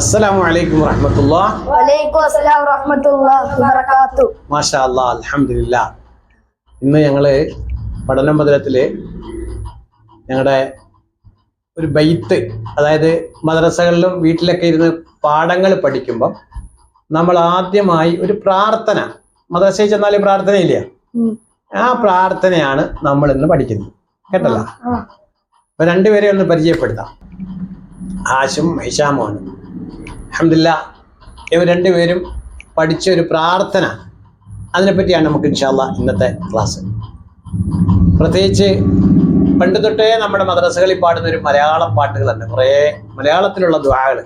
അസ്സലാമു അലൈക്കും വറഹമത്തുള്ള മാഷാ അല്ലാ അൽഹംദുലില്ല. ഇന്ന് ഞങ്ങൾ പഠന മന്ദിരത്തിൽ ഞങ്ങളുടെ ഒരു ബൈത്ത് അതായത് മദ്രസകളിലും വീട്ടിലൊക്കെ ഇരുന്ന് പാഠങ്ങൾ പഠിക്കുമ്പം നമ്മൾ ആദ്യമായി ഒരു പ്രാർത്ഥന. മദ്രസയിൽ ചെന്നാൽ പ്രാർത്ഥനയില്ല ആ പ്രാർത്ഥനയാണ് നമ്മൾ ഇന്ന് പഠിക്കുന്നത്. കേട്ടല്ലോ? അപ്പൊ രണ്ടുപേരെ ഒന്ന് പരിചയപ്പെടുത്താം. ആശും ഹിഷാമുമാണ് അഹമ്മദില്ല ഇവർ രണ്ടുപേരും പഠിച്ച ഒരു പ്രാർത്ഥന. അതിനെപ്പറ്റിയാണ് നമുക്ക് ഇൻഷാല്ല ഇന്നത്തെ ക്ലാസ്. പ്രത്യേകിച്ച് പണ്ട് തൊട്ടേ നമ്മുടെ മദ്രസകളിൽ പാടുന്ന ഒരു മലയാളം പാട്ടുകളുണ്ട്. കുറേ മലയാളത്തിലുള്ള ദ്വാകൾ.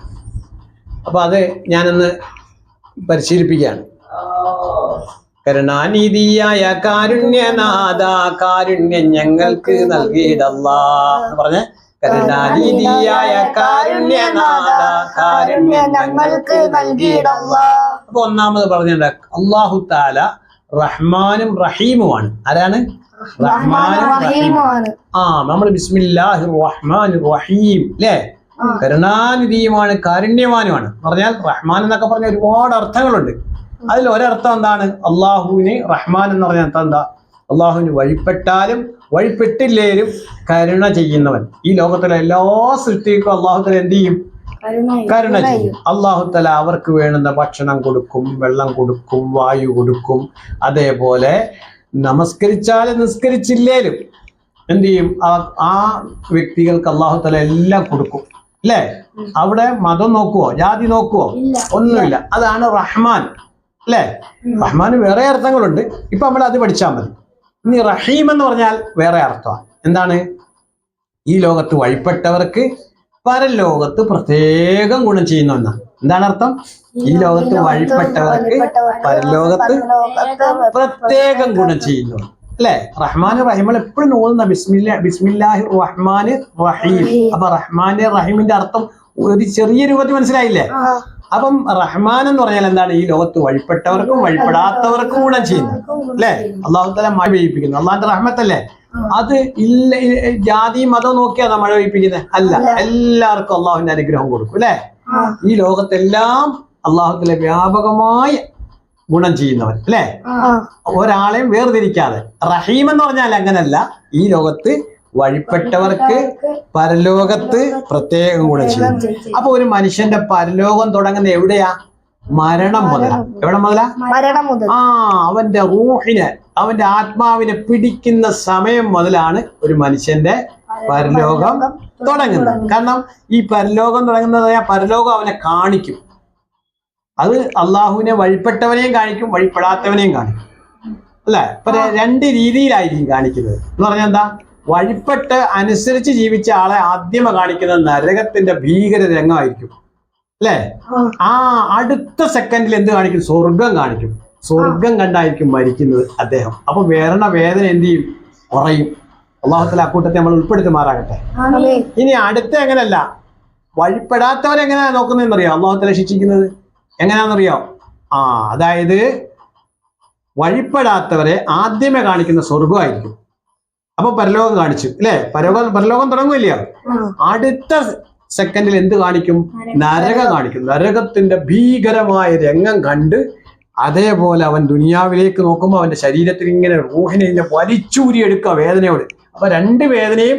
അപ്പോൾ അത് ഞാനൊന്ന് പരിശീലിപ്പിക്കുകയാണ്. കരുണാനിധിയായ കാരുണ്യനാഥ കാരുണ്യം ഞങ്ങൾക്ക് നൽകിയിടല്ല എന്ന് പറഞ്ഞ കരുണാനിധിയായ കാരുണ്യനാഥ കാരുണ്യം ഞങ്ങൾക്ക് നൽകിയിടല്ല. അപ്പൊ ഒന്നാമത് പറഞ്ഞിട്ടുണ്ട് അള്ളാഹു താല റഹ്മാനും റഹീമുമാണ്. ആരാണ്? റഹ്മാനും റഹീമുമാണ്. ആ നമ്മൾ ബിസ്മില്ലാഹി റഹ്മാൻ റഹീം അല്ലേ കരുണാനിധിയുമാണ് കാരുണ്യവാനുമാണ്. പറഞ്ഞാൽ റഹ്മാൻ എന്നൊക്കെ പറഞ്ഞ ഒരുപാട് അർത്ഥങ്ങളുണ്ട്. അതിൽ ഒരർത്ഥം എന്താണ്? അള്ളാഹുവിനെ റഹ്മാൻ എന്ന് പറഞ്ഞ അർത്ഥം എന്താ? അള്ളാഹുവിന് വഴിപ്പെട്ടാലും വഴിപ്പെട്ടില്ലേലും കരുണ ചെയ്യുന്നവൻ. ഈ ലോകത്തിലെ എല്ലാ സൃഷ്ടിക്കും അള്ളാഹുത്തല എന്ത് ചെയ്യും? കരുണ ചെയ്യും. അള്ളാഹുത്തല അവർക്ക് വേണ്ടുന്ന ഭക്ഷണം കൊടുക്കും വെള്ളം കൊടുക്കും വായു കൊടുക്കും. അതേപോലെ നമസ്കരിച്ചാലും നിസ്കരിച്ചില്ലേലും എന്ത് ചെയ്യും? ആ- വ്യക്തികൾക്ക് അള്ളാഹുത്തല എല്ലാം കൊടുക്കും. അല്ലേ? അവിടെ മതം നോക്കുവോ? ജാതി നോക്കുവോ. ഒന്നുമില്ല. അതാണ് റഹ്മാൻ. അല്ലേ? റഹ്മാന് വേറെ അർത്ഥങ്ങളുണ്ട്. ഇപ്പൊ നമ്മൾ അത് പഠിച്ചാൽ മതി. ഇനി റഹീം എന്ന് പറഞ്ഞാൽ വേറെ അർത്ഥമാണ്. എന്താണ്? ഈ ലോകത്ത് വഴിപ്പെട്ടവർക്ക് പരലോകത്ത് പ്രത്യേകം ഗുണം ചെയ്യുന്ന ഒന്നാണ്. എന്താണ് അർത്ഥം? ഈ ലോകത്ത് വഴിപ്പെട്ടവർക്ക് പരലോകത്ത് പ്രത്യേകം ഗുണം ചെയ്യുന്നു അല്ലെ? റഹ്മാൻ റഹിമൾ എപ്പോഴും ഓതുന്ന ബിസ്മില്ല ബിസ്മില്ലാഹി റഹ്മാൻ റഹീം. അപ്പൊ റഹ്മാൻ റഹീമിന്റെ അർത്ഥം ഒരു ചെറിയ രൂപത്തിൽ മനസ്സിലായില്ലേ? അപ്പം റഹ്മാൻ എന്ന് പറഞ്ഞാൽ എന്താണ്? ഈ ലോകത്ത് വഴിപ്പെട്ടവർക്കും വഴിപ്പെടാത്തവർക്കും ഗുണം ചെയ്യുന്നത്. അല്ലെ? അള്ളാഹു തല മഴ പെയ്യിപ്പിക്കുന്നു. അള്ളാഹിന്റെ റഹ്മത്തല്ലേ? അത് ഇല്ല ജാതി മതം നോക്കിയാ മഴ പെയ്യിപ്പിക്കുന്നത്. അല്ല എല്ലാവർക്കും അള്ളാഹുവിന്റെ അനുഗ്രഹം കൊടുക്കും അല്ലെ? ഈ ലോകത്തെല്ലാം അള്ളാഹുത്തിലെ വ്യാപകമായ ഗുണം ചെയ്യുന്നവർ അല്ലെ? ഒരാളെയും വേർതിരിക്കാതെ. റഹീം എന്ന് പറഞ്ഞാൽ അങ്ങനല്ല. ഈ ലോകത്ത് വഴിപ്പെട്ടവർക്ക് പരലോകത്ത് പ്രത്യേകം കൂടെ ചെയ്യും അപ്പൊ ഒരു മനുഷ്യന്റെ പരലോകം തുടങ്ങുന്ന എവിടെയാ? മരണം മുതല. എവിടെ മുതലാ? മരണം മുതൽ ആ അവന്റെ റൂഹിനെ അവന്റെ ആത്മാവിനെ പിടിക്കുന്ന സമയം മുതലാണ് ഒരു മനുഷ്യന്റെ പരലോകം തുടങ്ങുന്നത്. കാരണം ഈ പരലോകം തുടങ്ങുന്നത് പരലോകം അവനെ കാണിക്കും. അത് അള്ളാഹുവിനെ വഴിപ്പെട്ടവനെയും കാണിക്കും വഴിപ്പെടാത്തവനെയും കാണിക്കും. അല്ലെ? ഇപ്പൊ രണ്ട് രീതിയിലായിരിക്കും കാണിക്കുന്നത്. എന്ന് പറഞ്ഞാൽ എന്താ? വഴിപ്പെട്ട് അനുസരിച്ച് ജീവിച്ച ആളെ ആദ്യമ കാണിക്കുന്നത് നരകത്തിന്റെ ഭീകര രംഗമായിരിക്കും അല്ലേ? ആ. അടുത്ത സെക്കൻഡിൽ എന്ത് കാണിക്കും? സ്വർഗം കാണിക്കും. സ്വർഗം കണ്ടായിരിക്കും മരിക്കുന്നത് അദ്ദേഹം. അപ്പൊ വേറെ വേദന എന്ത് ചെയ്യും? കുറയും. അള്ളാഹുത്തല അക്കൂട്ടത്തെ നമ്മൾ ഉൾപ്പെടുത്തുമാറാകട്ടെ. മാറാകട്ടെ ഇനി അടുത്ത എങ്ങനെയല്ല? വഴിപ്പെടാത്തവരെങ്ങനെയാ നോക്കുന്നതെന്നറിയോ? അള്ളാഹുത്തല ശിക്ഷിക്കുന്നത് എങ്ങനെയാണെന്നറിയോ? ആ അതായത് വഴിപ്പെടാത്തവരെ ആദ്യമേ കാണിക്കുന്ന സ്വർഗമായിരിക്കും അപ്പൊ പരലോകം കാണിച്ചു അല്ലെ? പരലോകം പരലോകം തുടങ്ങുമല്ലയോ അടുത്ത സെക്കൻഡിൽ എന്ത് കാണിക്കും? നരകം. കാണിക്കും. നരകത്തിന്റെ ഭീകരമായ രംഗം കണ്ട് അതേപോലെ അവൻ ദുനിയാവിലേക്ക് നോക്കുമ്പോൾ അവന്റെ ശരീരത്തിൽ ഇങ്ങനെ റൂഹിനെ ഇങ്ങനെ വലിച്ചൂരിയെടുക്കുക വേദനയോട്. അപ്പൊ രണ്ട് വേദനയും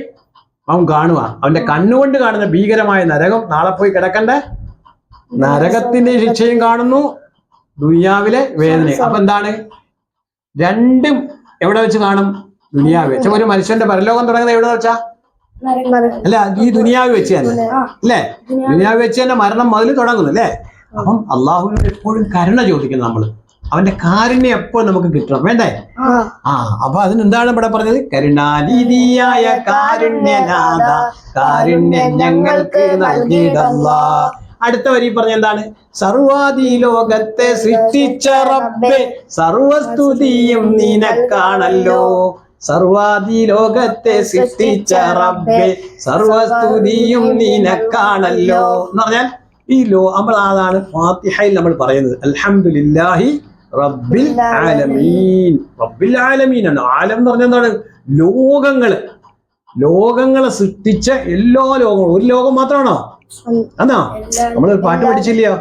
അവൻ കാണുക അവന്റെ കണ്ണുകൊണ്ട് കാണുന്ന ഭീകരമായ നരകം നാളെ പോയി കിടക്കണ്ട? നരകത്തിന്റെ ശിക്ഷയും കാണുന്നു ദുനിയാവിലെ വേദനയും. അപ്പൊ എന്താണ്? രണ്ടും എവിടെ വെച്ച് കാണും? ദുനിയാവ്. വെച്ച ഒരു മനുഷ്യന്റെ പരലോകം തുടങ്ങുന്നത് എവിടെ വെച്ചാ? അല്ല ഈ ദുനിയാവ് വെച്ച് തന്നെ. അല്ലേ? ദുനിയാവ്. വെച്ച് തന്നെ മരണം മുതൽ തുടങ്ങുന്നു അല്ലേ? അപ്പം അള്ളാഹുവിനോട് എപ്പോഴും കരുണ ചോദിക്കുന്നു നമ്മൾ അവന്റെ കാരുണ്യം എപ്പോ നമുക്ക് കിട്ടണം വേണ്ടേ? ആ. അപ്പൊ അതിന് എന്താണ് ഇവിടെ പറഞ്ഞത്? കരുണാനിധിയായ കാരുണ്യനാഥ കാരുണ്യം ഞങ്ങൾക്ക് നൽകിയിടല്ല. അടുത്ത വരി പറഞ്ഞ എന്താണ്? സർവാദി ലോകത്തെ സൃഷ്ടിച്ച റബ്ബെ സർവസ്തുതിയും നിനക്കാണല്ലോ. സർവാദി ലോകത്തെ സൃഷ്ടിച്ച റബ്ബെ സർവസ്തുതിയും നിനക്കാണല്ലോ. എന്ന് പറഞ്ഞാൽ ഈ ലോ നമ്മൾ അതാണ് ഫാത്തിഹയിൽ നമ്മൾ പറയുന്നത്. അൽഹംദുലില്ലാഹി റബ്ബിൽ ആലമീൻ. റബ്ബിൽ ആലമീൻ ആണ്. ആലം എന്ന് പറഞ്ഞാൽ എന്താണ്? ലോകങ്ങൾ ലോകങ്ങളെ സൃഷ്ടിച്ച എല്ലാ ലോകങ്ങളും. ഒരു ലോകം മാത്രമാണോ? അതാ. നമ്മളൊരു പാട്ട് പഠിച്ചില്ലയോ.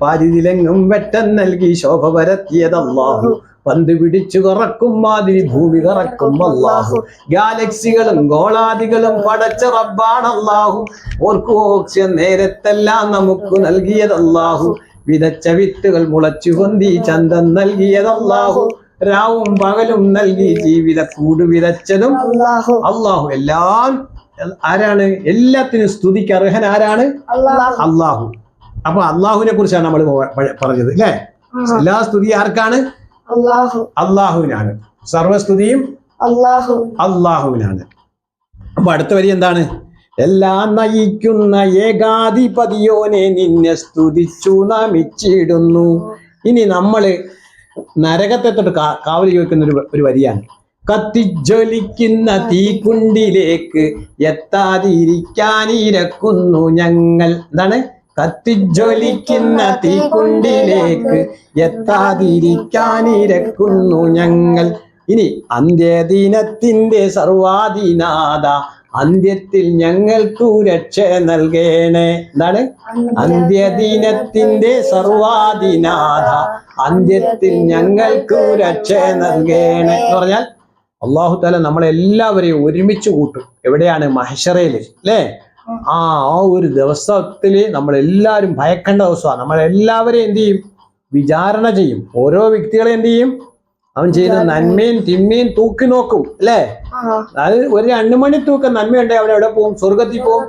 പാരിതിലെങ്ങും വെട്ടം നൽകി ശോഭ പരത്തിയതല്ലാഹു. പന്ത് പിടിച്ചു കറക്കും മാതിരി ഭൂമി കറക്കും അല്ലാഹു. ഗാലക്സികളും ഗോളാദികളും പടച്ച റബ്ബാണ് അള്ളാഹു ഓർക്കു ഓക്സിജൻ നേരത്തെല്ലാം നമുക്ക് നൽകിയത് അള്ളാഹു വിതച്ച വിത്തുകൾ മുളച്ചു പൊന്തി ചന്തം അള്ളാഹു രാവും പകലും നൽകി ജീവിത കൂട് വിതച്ചതും അള്ളാഹു എല്ലാം ആരാണ്? എല്ലാത്തിനും സ്തുതിക്ക് അർഹൻ ആരാണ്? അള്ളാഹു അപ്പൊ അള്ളാഹുവിനെ കുറിച്ചാണ് നമ്മൾ പറഞ്ഞത് അല്ലേ? എല്ലാ സ്തുതി ആർക്കാണ്? അള്ളാഹുവിനാണ് സർവസ്തുതിയും അള്ളാഹുവിനാണ് അപ്പൊ അടുത്ത വരി എന്താണ്? എല്ലാം നയിക്കുന്ന ഏകാധിപതിയോനെ നിന്നെ സ്തുതിച്ചു നമിച്ചിടുന്നു. ഇനി നമ്മൾ നരകത്തെ തൊട്ട് കാ- കാവൽ ചോദിക്കുന്ന ഒരു ഒരു വരിയാണ്. കത്തിജ്വലിക്കുന്ന തീക്കുണ്ടിലേക്ക് എത്താതിരിക്കാനിരക്കുന്നു ഞങ്ങൾ. എന്താണ്? കത്തിജ്വലിക്കുന്ന തീക്കുണ്ടിലേക്ക് എത്താതിരിക്കാനിരക്കുന്നു ഞങ്ങൾ. ഇനി അന്ത്യദിനത്തിന്റെ സർവാധിനാഥ അന്ത്യത്തിൽ ഞങ്ങൾക്കു രക്ഷ നൽകേണേ. എന്താണ്? അന്ത്യദിനത്തിന്റെ സർവാധിനാഥ അന്ത്യത്തിൽ ഞങ്ങൾക്കു രക്ഷ നൽകേണേ. എന്ന് പറഞ്ഞാൽ അള്ളാഹു താല നമ്മളെല്ലാവരെയും ഒരുമിച്ച് കൂട്ടും. എവിടെയാണ്? മഹഷറയിൽ അല്ലേ? ആ ആ ഒരു ദിവസത്തിൽ നമ്മളെല്ലാവരും ഭയക്കേണ്ട ദിവസമാണ്. നമ്മളെല്ലാവരെയും എന്ത് ചെയ്യും? വിചാരണ ചെയ്യും. ഓരോ വ്യക്തികളെ എന്ത് ചെയ്യും? അവൻ ചെയ്യുന്ന നന്മയും തിന്മയും തൂക്കി നോക്കും അല്ലേ? അത് ഒരു രണ്ടു മണി തൂക്കം നന്മയുണ്ടെങ്കിൽ അവിടെ എവിടെ പോകും? സ്വർഗത്തിൽ പോകും.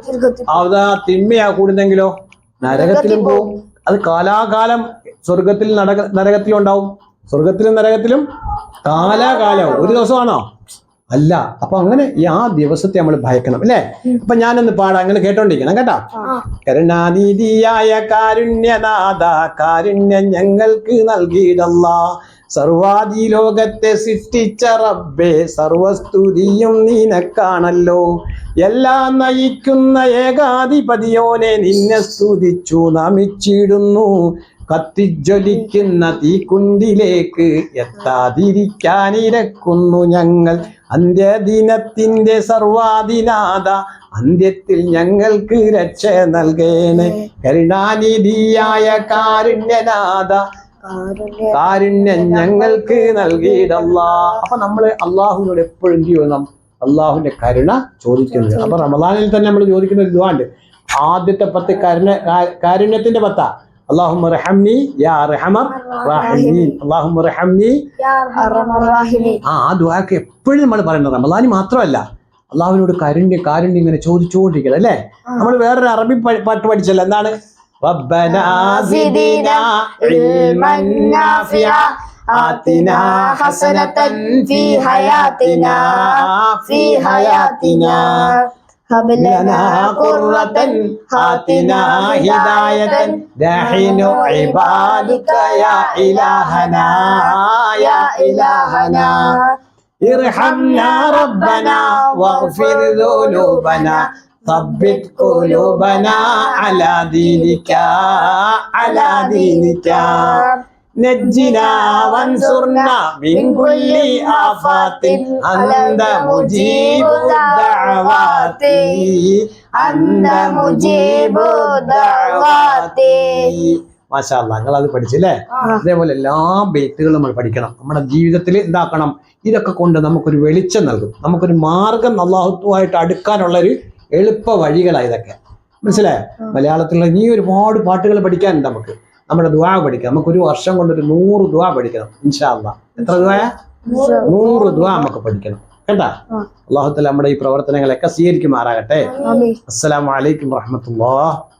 അതാ തിന്മയാ കൂടുന്നെങ്കിലോ? നരകത്തിലും പോകും. അത് കാലാകാലം സ്വർഗത്തിൽ നരക നരകത്തിലും ഉണ്ടാവും സ്വർഗത്തിലും നരകത്തിലും കാലാകാലം. ഒരു ദിവസമാണോ? അല്ല അപ്പൊ അങ്ങനെ ഈ ആ ദിവസത്തെ നമ്മൾ ഭയക്കണം അല്ലേ? അപ്പൊ ഞാനൊന്ന് പാടാം അങ്ങനെ കേട്ടോണ്ടിരിക്കണം കേട്ടോ? കരുണാനിധിയായ കാരുണ്യനാഥ കാരുണ്യം ഞങ്ങൾക്ക് നൽകിയിടല്ല. സർവാദി ലോകത്തെ സൃഷ്ടിച്ച റബ്ബേ സർവസ്തുതിയും നിനക്കാണല്ലോ. എല്ലാം നയിക്കുന്ന ഏകാധിപതിയോനെ നിന്നെ സ്തുതിച്ചു നമിച്ചിടുന്നു. കത്തിജ്വലിക്കുന്ന തീക്കുണ്ടിലേക്ക് എത്താതിരിക്കാനിരക്കുന്നു ഞങ്ങൾ. അന്ത്യദിനത്തിന്റെ സർവാദിനാഥ അന്ത്യത്തിൽ ഞങ്ങൾക്ക് രക്ഷ നൽകേണേ. കരുണാനിധിയായ കാരുണ്യനാഥ കാരുണ്യം ഞങ്ങൾക്ക് നൽകിയിടല്ല. അപ്പൊ നമ്മൾ അള്ളാഹുവിനോട് എപ്പോഴും എന്ത് ചെയ്യണം? അള്ളാഹുവിന്റെ കരുണ ചോദിക്കുന്നത് അപ്പൊ റമദാനിൽ തന്നെ നമ്മൾ ചോദിക്കുന്ന ഒരു ഇതുവാണ്ട് ആദ്യത്തെ പത്ത് കരുണ കാരുണ്യത്തിന്റെ പത്ത. അള്ളാഹുമ്മ റഹംനി യാ റഹമർ റഹീം അള്ളാഹുമ്മ റഹംനി അർഹമർറാഹിമീൻ ആ ആ ദുആക്ക് എപ്പോഴും നമ്മൾ പറയുന്നത് റമദാനി മാത്രമല്ല അള്ളാഹുവിനോട് കാരുണ്യം കാരുണ്യം ഇങ്ങനെ ചോദിച്ചുകൊണ്ടിരിക്കുന്നത് അല്ലേ നമ്മൾ വേറൊരു അറബി പ- പാട്ട് പഠിച്ചല്ലോ എന്താണ് ربنا زدنا علما نافعا آتنا حسنة في حياتنا في حياتنا هب لنا قرة آتنا هداية. نحن عبادك يا إلهنا يا إلهنا. ارحمنا ربنا واغفر ذنوبنا ثبت قلوبنا على دينك على دينك. نجنا وانصرنا من كل آفات. أنت مجيب الدعوات. മാഷാല്ല നിങ്ങൾ അത് പഠിച്ചില്ലേ അതേപോലെ എല്ലാ ബെയ്ത്തുകളും നമ്മൾ പഠിക്കണം. നമ്മുടെ ജീവിതത്തിൽ എന്താക്കണം ഇതൊക്കെ കൊണ്ട് നമുക്കൊരു വെളിച്ചം നൽകും. നമുക്കൊരു മാർഗം അള്ളാഹുത്തുമായിട്ട് അടുക്കാനുള്ള ഒരു എളുപ്പ വഴികളാണ് ഇതൊക്കെ. മനസ്സിലായോ? മലയാളത്തിലുള്ള ഇനി ഒരുപാട് പാട്ടുകൾ പഠിക്കാനുണ്ട് നമുക്ക്. നമ്മുടെ ദുവാ പഠിക്കാം. നമുക്ക് ഒരു വർഷം കൊണ്ട് ഒരു നൂറ് ദുവാ പഠിക്കണം ഇൻഷാല്ല എത്ര ദ്വായ നൂറ്. ദുവാ നമുക്ക് പഠിക്കണം. കേട്ടാ അള്ളാഹുത്തല നമ്മുടെ ഈ പ്രവർത്തനങ്ങളൊക്കെ സ്വീകരിക്കുമാറാകട്ടെ. ആമീൻ. അസ്സലാമു അലൈക്കും വറഹമത്തുള്ളാഹ്.